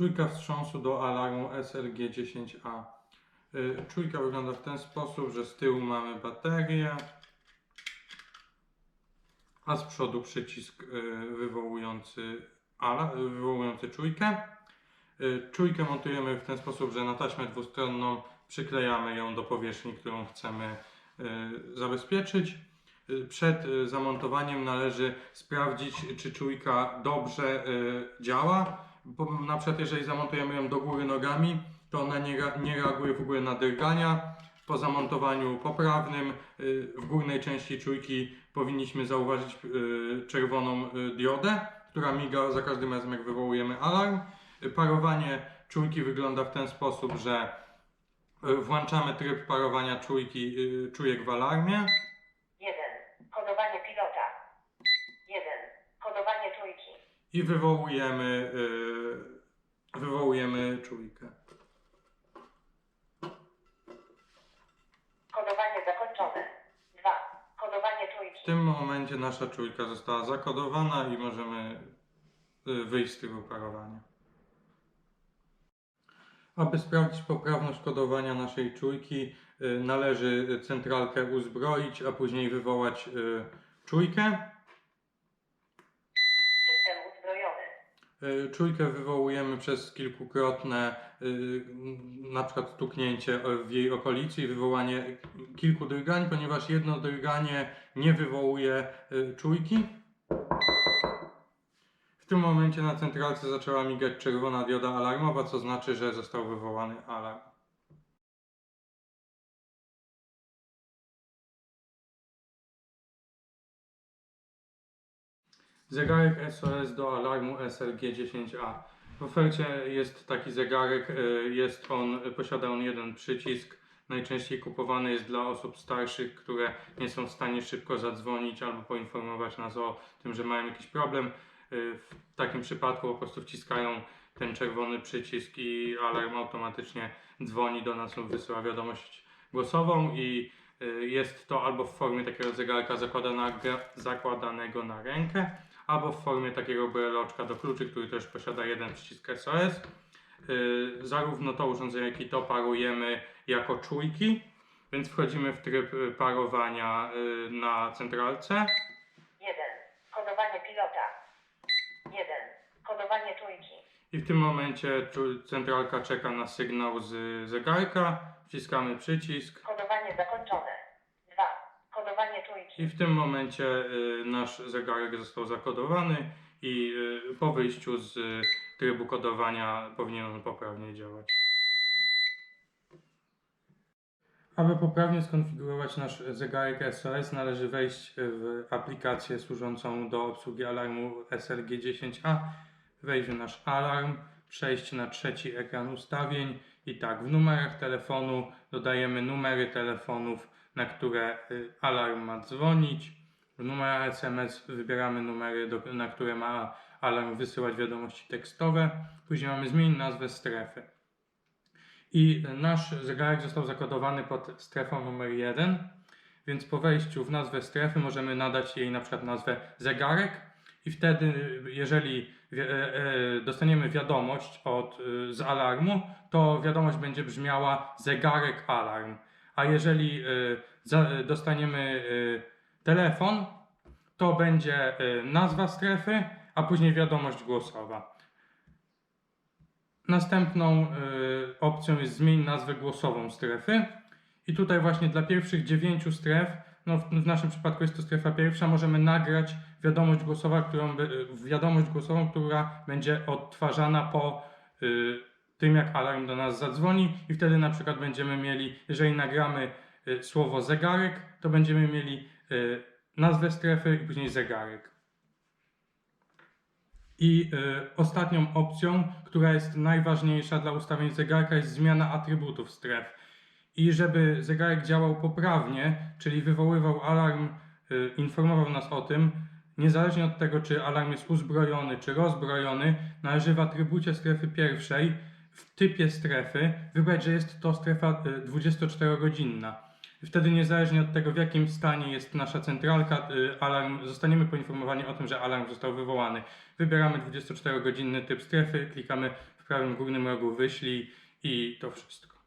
Czujka wstrząsu do alarmu SLG10A. Y, Czujka wygląda w ten sposób, że z tyłu mamy baterię, a z przodu przycisk y, wywołujący, wywołujący czujkę. Y, Czujkę montujemy w ten sposób, że na taśmę dwustronną przyklejamy ją do powierzchni, którą chcemy zabezpieczyć. Przed zamontowaniem należy sprawdzić, czy czujka dobrze działa. Na przykład jeżeli zamontujemy ją do góry nogami, to ona nie, nie reaguje w ogóle na drgania. Po zamontowaniu poprawnym y, w górnej części czujki powinniśmy zauważyć y, czerwoną y, diodę, która miga za każdym razem jak wywołujemy alarm. Parowanie czujki wygląda w ten sposób, że włączamy tryb parowania czujki, czujek w alarmie. 1. Kodowanie pilota. 1. Kodowanie trójki. I wywołujemy, yy, wywołujemy czujkę. Kodowanie zakończone. 2. Kodowanie W trójki. tym momencie nasza czujka została zakodowana i możemy yy, wyjść z trybu parowania. Aby sprawdzić poprawność kodowania naszej czujki, yy, należy centralkę uzbroić, a później wywołać yy, czujkę. System uzbrojony. Y, Czujkę wywołujemy przez kilkukrotne y, na przykład stuknięcie w jej okolicy i wywołanie kilku drgań, ponieważ jedno drganie nie wywołuje czujki. W tym momencie na centralce zaczęła migać czerwona dioda alarmowa, co znaczy, że został wywołany alarm. Zegarek SOS do alarmu SLG10A. W ofercie jest taki zegarek, y, jest on, posiada on jeden przycisk. Najczęściej kupowany jest dla osób starszych, które nie są w stanie szybko zadzwonić albo poinformować nas o tym, że mają jakiś problem. Y, W takim przypadku po prostu wciskają ten czerwony przycisk i alarm automatycznie dzwoni do nas lub wysyła wiadomość głosową i jest to albo w formie takiego zegarka zakładanego, na rękę, albo w formie takiego breloczka do kluczy, który też posiada jeden przycisk SOS. Yy, zarówno to urządzenie, jak i to parujemy jako czujki, więc wchodzimy w tryb y, parowania y, na centralce. 1. Kodowanie pilota. 1. Kodowanie trójki. I w tym momencie centralka czeka na sygnał z zegarka. Wciskamy przycisk. Kodowanie zakończone. 2. Kodowanie trójki. I w tym momencie y, nasz zegarek został zakodowany i y, po wyjściu z y, trybu kodowania powinien on poprawnie działać. Aby poprawnie skonfigurować nasz zegarek SOS należy wejść w aplikację służącą do obsługi alarmu SLG10A, wejść nasz alarm, przejść na trzeci ekran ustawień i tak w numerach telefonu dodajemy numery telefonów, na które y, alarm ma dzwonić. W numerach SMS wybieramy numery, do, na które ma alarm wysyłać wiadomości tekstowe. Później mamy zmień nazwę strefy. I nasz zegarek został zakodowany pod strefą numer 1, więc po wejściu w nazwę strefy możemy nadać jej na przykład nazwę zegarek i wtedy, jeżeli e, e, dostaniemy wiadomość od, e, z alarmu, to wiadomość będzie brzmiała zegarek alarm. A jeżeli dostaniemy telefon, to będzie nazwa strefy, a później wiadomość głosowa. Następną opcją jest zmień nazwę głosową strefy. I tutaj właśnie dla pierwszych dziewięciu stref, no w, w naszym przypadku jest to strefa pierwsza, możemy nagrać wiadomość głosową, którą y, wiadomość głosową, która będzie odtwarzana po y, tym, jak alarm do nas zadzwoni i wtedy na przykład będziemy mieli, jeżeli nagramy y, słowo zegarek, to będziemy mieli y, nazwę strefy i później zegarek. I y, ostatnią opcją, która jest najważniejsza dla ustawień zegarka, jest zmiana atrybutów stref. I żeby zegarek działał poprawnie, czyli wywoływał alarm, y, informował nas o tym, niezależnie od tego, czy alarm jest uzbrojony, czy rozbrojony, należy w atrybucie strefy pierwszej, w typie strefy, wybrać, że jest to strefa y, 24-godzinna. Wtedy niezależnie od tego, w jakim stanie jest nasza centralka, y, alarm, zostaniemy poinformowani o tym, że alarm został wywołany. Wybieramy 24-godzinny typ strefy, klikamy w prawym górnym rogu wyślij i to wszystko.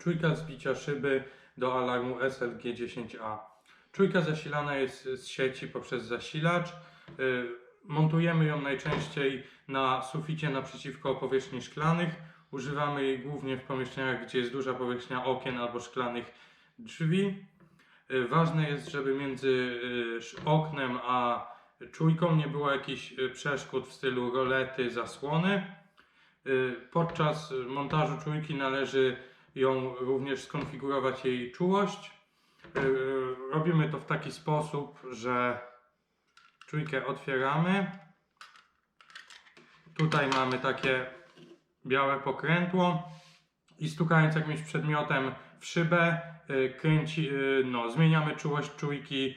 Czujka zbicia szyby do alarmu SLG10A. Czujka zasilana jest z sieci poprzez zasilacz. Y, Montujemy ją najczęściej na suficie naprzeciwko powierzchni szklanych. Używamy jej głównie w pomieszczeniach, gdzie jest duża powierzchnia okien albo szklanych drzwi. Y, Ważne jest, żeby między y, oknem a czujką nie było jakichś przeszkód w stylu rolety, zasłony. Podczas montażu czujki należy ją również skonfigurować jej czułość. Yy, Robimy to w taki sposób, że czujkę otwieramy. Tutaj mamy takie białe pokrętło i stukając jakimś przedmiotem w szybę, yy, kręci, no, zmieniamy czułość czujki,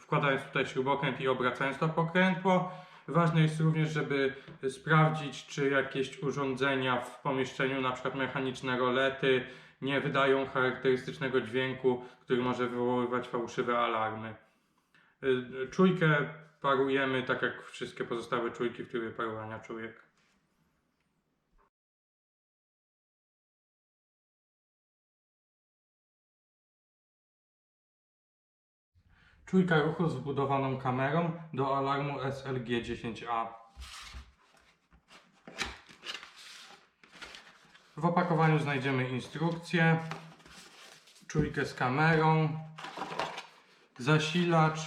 wkładając tutaj śrubokręt i obracając to pokrętło. Ważne jest również, żeby sprawdzić, czy jakieś urządzenia w pomieszczeniu, na przykład mechaniczne rolety, nie wydają charakterystycznego dźwięku, który może wywoływać fałszywe alarmy. Y, Czujkę parujemy tak jak wszystkie pozostałe czujki w trybie parowania czujek. Czujka ruchu z wbudowaną kamerą do alarmu SLG10A. W opakowaniu znajdziemy instrukcję, czujkę z kamerą, zasilacz,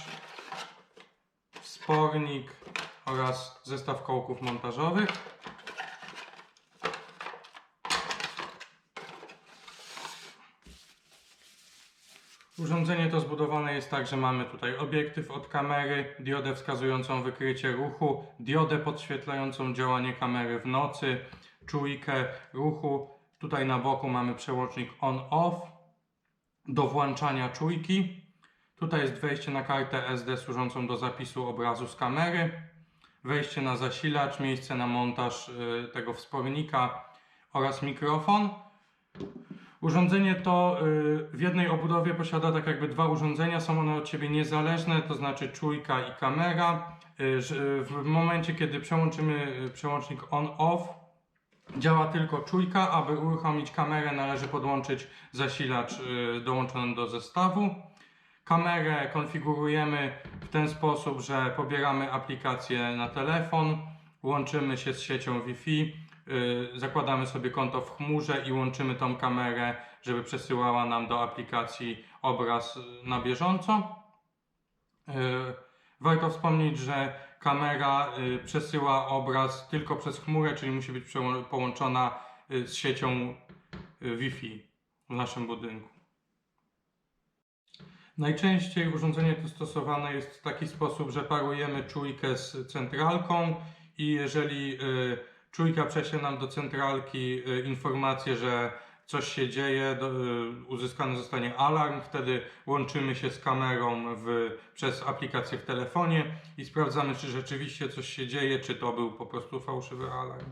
wspornik oraz zestaw kołków montażowych. Urządzenie to zbudowane jest tak, że mamy tutaj obiektyw od kamery, diodę wskazującą wykrycie ruchu, diodę podświetlającą działanie kamery w nocy, czujkę ruchu. Tutaj na boku mamy przełącznik on-off do włączania czujki. Tutaj jest wejście na kartę SD służącą do zapisu obrazu z kamery, wejście na zasilacz, miejsce na montaż y, tego wspornika oraz mikrofon. Urządzenie to y, w jednej obudowie posiada tak jakby dwa urządzenia, są one od siebie niezależne, to znaczy czujka i kamera. Y, że W momencie, kiedy przełączymy y, przełącznik on-off, działa tylko czujka. Aby uruchomić kamerę, należy podłączyć zasilacz y, dołączony do zestawu. Kamerę konfigurujemy w ten sposób, że pobieramy aplikację na telefon, łączymy się z siecią Wi-Fi, zakładamy sobie konto w chmurze i łączymy tą kamerę, żeby przesyłała nam do aplikacji obraz y, na bieżąco. Yy, Warto wspomnieć, że kamera y, przesyła obraz tylko przez chmurę, czyli musi być połączona y, z siecią y, Wi-Fi w naszym budynku. Najczęściej urządzenie to stosowane jest w taki sposób, że parujemy czujkę z centralką i jeżeli y, czujka prześle nam do centralki y, informację, że coś się dzieje, y, uzyskany zostanie alarm, wtedy łączymy się z kamerą w, przez aplikację w telefonie i sprawdzamy, czy rzeczywiście coś się dzieje, czy to był po prostu fałszywy alarm.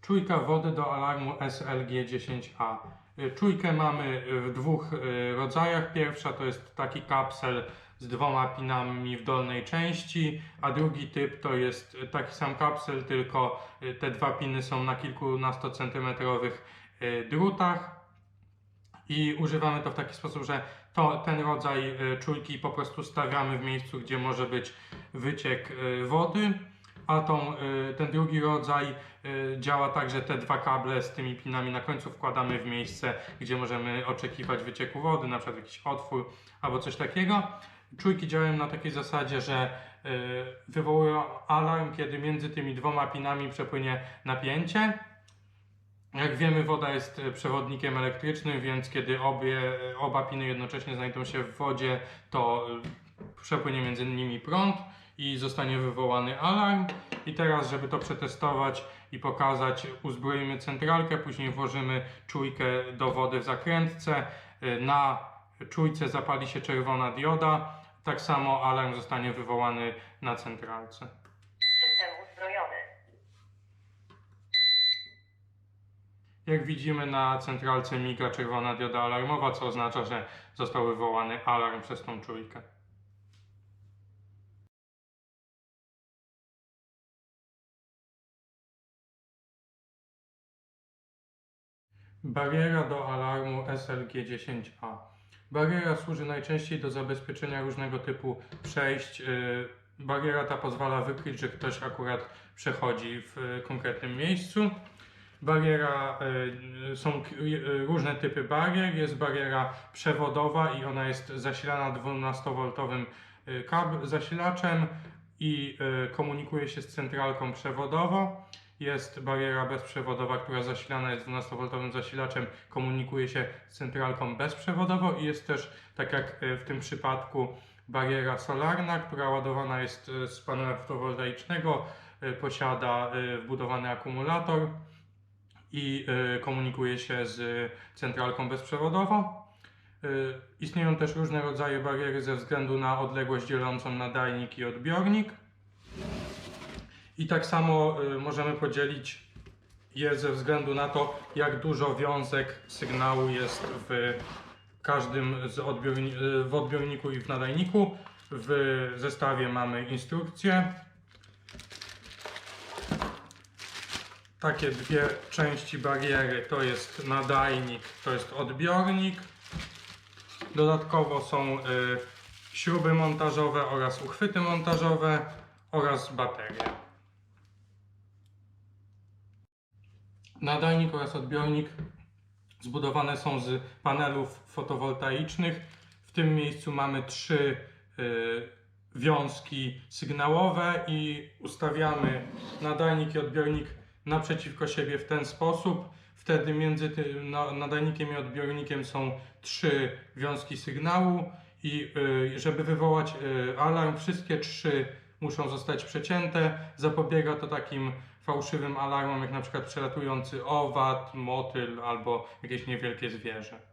Czujka wody do alarmu SLG10A. Y, Czujkę mamy w dwóch y, rodzajach. Pierwsza to jest taki kapsel z dwoma pinami w dolnej części, a drugi typ to jest taki sam kapsel, tylko y, te dwa piny są na kilkunastocentymetrowych drutach. I używamy to w taki sposób, że to, ten rodzaj czujki po prostu stawiamy w miejscu, gdzie może być wyciek wody, a tą, y, ten drugi rodzaj y, działa tak, że te dwa kable z tymi pinami na końcu wkładamy w miejsce, gdzie możemy oczekiwać wycieku wody, na przykład jakiś otwór albo coś takiego. Czujki działają na takiej zasadzie, że y, wywołują alarm, kiedy między tymi dwoma pinami przepłynie napięcie. Jak wiemy, woda jest przewodnikiem elektrycznym, więc kiedy obie, oba piny jednocześnie znajdą się w wodzie, to przepłynie między nimi prąd i zostanie wywołany alarm. I teraz, żeby to przetestować i pokazać, uzbroimy centralkę, później włożymy czujkę do wody w zakrętce. Y, na czujce zapali się czerwona dioda. Tak samo alarm zostanie wywołany na centralce. System uzbrojony. Jak widzimy na centralce miga czerwona dioda alarmowa, co oznacza, że został wywołany alarm przez tą czujkę. Bariera do alarmu SLG10A. Bariera służy najczęściej do zabezpieczenia różnego typu przejść. Yy, Bariera ta pozwala wykryć, że ktoś akurat przechodzi w y, konkretnym miejscu. Bariera, y, są y, różne typy barier. Jest bariera przewodowa i ona jest zasilana 12V y, kabl, zasilaczem i y, komunikuje się z centralką przewodowo. Jest bariera bezprzewodowa, która zasilana jest 12V zasilaczem, komunikuje się z centralką bezprzewodowo i jest też, tak jak y, w tym przypadku, bariera solarna, która ładowana jest y, z panela fotowoltaicznego, y, posiada wbudowany akumulator i komunikuje się z centralką bezprzewodowo. Istnieją też różne rodzaje bariery ze względu na odległość dzielącą nadajnik i odbiornik. I tak samo y, możemy podzielić je ze względu na to, jak dużo wiązek sygnału jest w każdym z odbiorni- y, w odbiorniku i w nadajniku. W zestawie mamy instrukcję. Takie dwie części bariery to jest nadajnik, to jest odbiornik. Dodatkowo są y, śruby montażowe oraz uchwyty montażowe oraz bateria. Nadajnik oraz odbiornik zbudowane są z panelów fotowoltaicznych. W tym miejscu mamy trzy y, wiązki sygnałowe i ustawiamy nadajnik i odbiornik naprzeciwko siebie w ten sposób. Wtedy między tym na- nadajnikiem i odbiornikiem są trzy wiązki sygnału i y, żeby wywołać y, alarm, wszystkie trzy muszą zostać przecięte. Zapobiega to takim fałszywym alarmom, jak na przykład przelatujący owad, motyl albo jakieś niewielkie zwierzę.